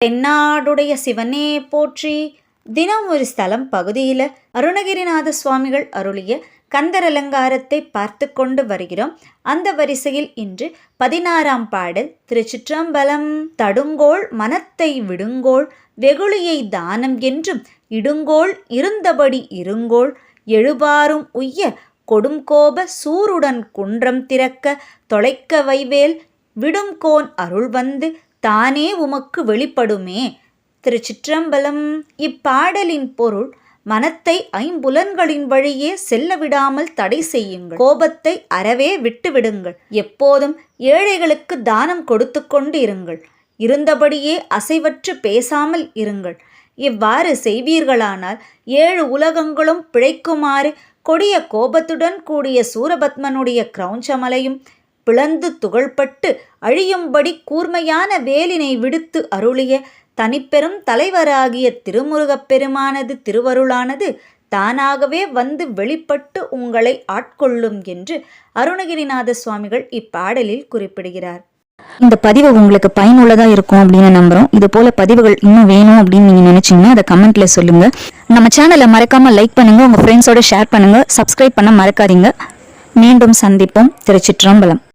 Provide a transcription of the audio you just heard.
தென்னாடுடைய சிவனே போற்றி. தினம் ஒரு ஸ்தலம் பகுதியில் அருணகிரிநாத சுவாமிகள் அருளிய கந்தர் அலங்காரத்தை பார்த்து கொண்டு வருகிறோம். அந்த வரிசையில் இன்று பதினாறாம் பாடல் திருச்சிற்றம்பலம் தடுங்கோள் மனத்தை விடுங்கோள் வெகுளியை தானம் என்றும் இடுங்கோள் இருந்தபடி இருங்கோள் எழுபாரும் உய்ய கொடும் கோப சூருடன் குன்றம் திறக்க தொலைக்க வைவேல் விடும்கோன் அருள் வந்து தானே உமக்கு வெளிப்படுமே? திருச்சிற்றம்பலம் இப்பாடலின் பொருள் மனத்தை ஐம்புலன்களின் வழியே செல்ல விடாமல் தடை செய்யுங்கள். கோபத்தை அறவே விட்டு விடுங்கள் எப்போதும் ஏழைகளுக்கு தானம் கொடுத்து கொண்டு இருங்கள் இருந்தபடியே அசைவற்று பேசாமல் இருங்கள். இவ்வாறு செய்வீர்களானால் ஏழு உலகங்களும் பிழைக்குமாறு கொடிய கோபத்துடன் கூடிய சூரபத்மனுடைய கிரௌஞ்சமலையும் பிளந்து துகள்பட்டு அழியும்படி கூர்மையான வேலினை விடுத்து அருளிய தனிப்பெரும் தலைவராகிய திருமுருகப் பெருமானது திருவருளானது தானாகவே வந்து வெளிப்பட்டு உங்களை ஆட்கொள்ளும் என்று அருணகிரிநாத சுவாமிகள் இப்பாடலில் குறிப்பிடுகிறார். இந்த பதிவு உங்களுக்கு பயனுள்ளதாக இருக்கும் அப்படின்னு நம்புகிறோம் இது போல பதிவுகள் இன்னும் வேணும் அப்படின்னு நீங்கள் நினச்சிங்கன்னா அதை கமெண்ட்ல சொல்லுங்க. நம்ம சேனலை மறக்காம லைக் பண்ணுங்க உங்கள் ஃப்ரெண்ட்ஸோட ஷேர் பண்ணுங்க சப்ஸ்கிரைப் பண்ண மறக்காதீங்க. மீண்டும் சந்திப்போம். திருச்சிற்றம்பலம்.